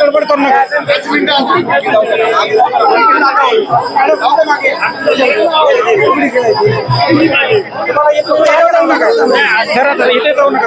गडबड करू नका जरा इथे जाऊ नका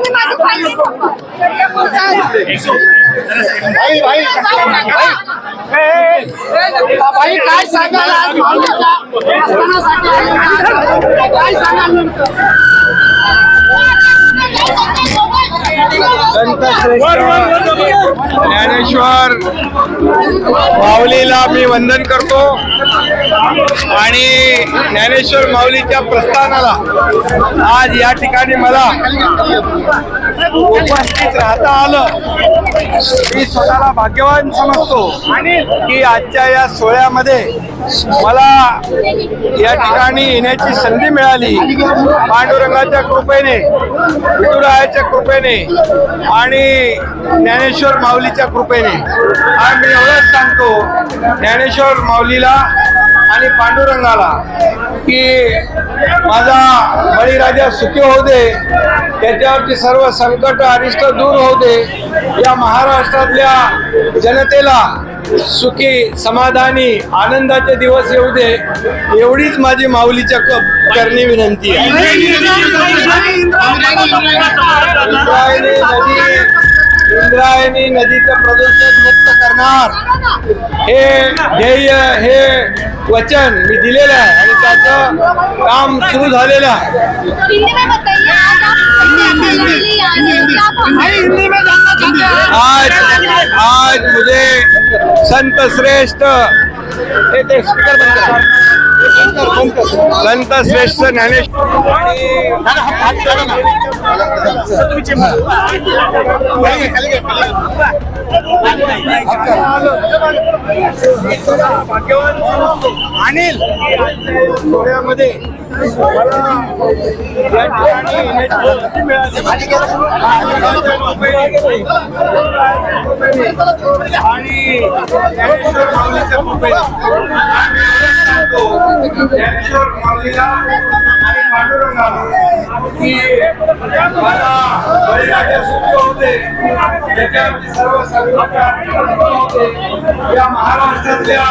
कुठून भाई काय सांगाल आज काय सांगाल ज्ञानेश्वर माऊलीला मी वंदन करतो. आणि ज्ञानेश्वर माऊलीच्या प्रस्थानाला आज या ठिकाणी मला उपस्थित राहता आलं. मी स्वतःला भाग्यवान समजतो की आजच्या या सोहळ्यामध्ये मला या ठिकाणी येण्याची संधी मिळाली. पांडुरंगाच्या कृपेने विठुरायाच्या कृपेने आणि ज्ञानेश्वर माऊलीच्या कृपेने. आणि मी एवढंच सांगतो ज्ञानेश्वर माऊलीला आणि पांडुरंगाला की माझा बळीराजा सुखी होऊ दे त्याच्यावरची सर्व संकट अरिष्ट दूर होऊ दे या महाराष्ट्रातल्या जनतेला सुखी समाधानी आनंदाचे दिवस येऊ दे एवढीच माझी माऊलीच्या क- करणी विनंती आहे. इंद्रायणी नदी इंद्रायणी नदीचं प्रदूषण मुक्त करणार. हे ध्येय हे वचन मी दिलेलं आहे आणि त्याचं काम सुरू झालेलं आहे. हिंदी में बताइए आज आज मुझे संत श्रेष्ठ हे ते स्पीकर. संत श्रेष्ठ ज्ञानेश्वर आणि अनिल. सोहळ्यामध्ये मला या ठिकाणी येण्याची संधी मिळाली. आणि ज्ञानेश्वर माऊलीच्या कृपेने आम्ही सांगतो, ज्ञानेश्वर माऊलीला आणि पांडुरंगाला की मला सुखी होते त्याच्यावरची सर्व संकट होते या महाराष्ट्रातल्या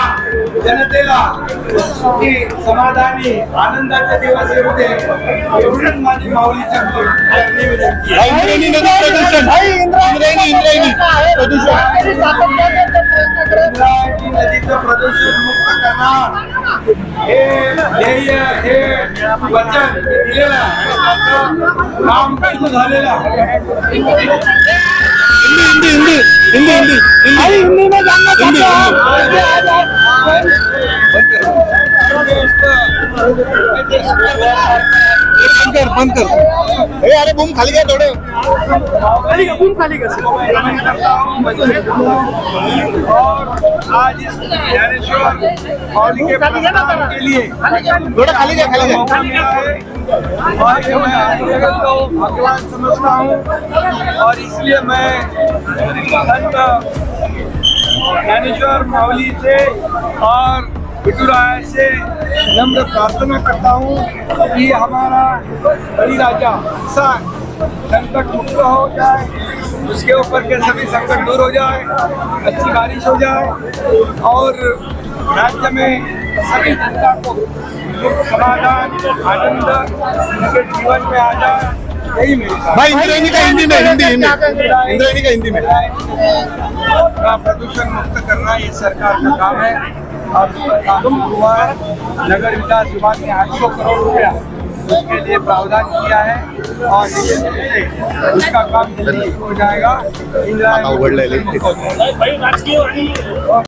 जनतेला सुखी समाधानी आनंदाचे दिवस येऊ दे एवढंच माझी माऊलीच्या विनंती आहे. नदीचं प्रदूषण मुक्त करणार हे ध्येय हे वचन दिलेलं आहे आणि त्याचं काम सुरू झालेलं आहे भाई हिंदी में जानना चाहते हैं बंद कर बंद कर। ए अरे बूम खाली घ्या थोडं। खाली का बूम खाली का और आज इस ज्ञानेश्वर के के लिए। थोडं खाली घ्या खाली और ये मैं जगत को भगवान समझता हूँ। और इसलिए मैं संत ज्ञानेश्वर माउली से और से नम्र प्रार्थना करता हूँ कि हमारा बड़ी राजा किसान संकट मुक्त हो जाए उसके ऊपर के सभी संकट दूर हो जाए अच्छी बारिश हो जाए और राज्य में सभी जनता को समाधान आनंद उनके जीवन में आ जाए यही मेरी भाई इंद्रायणी का हिंदी में हिंदी हिंदी। इंद्रायणी का हिंदी। में। का प्रदूषण मुक्त करना ये सरकार का काम है। हुआ है नगर विकास विभाग ने आठ सौ करोड़ रुपया उसके लिए प्रावधान किया है और उसका काम जल्दी हो जाएगा इंदिरा उघडलेलं आहे.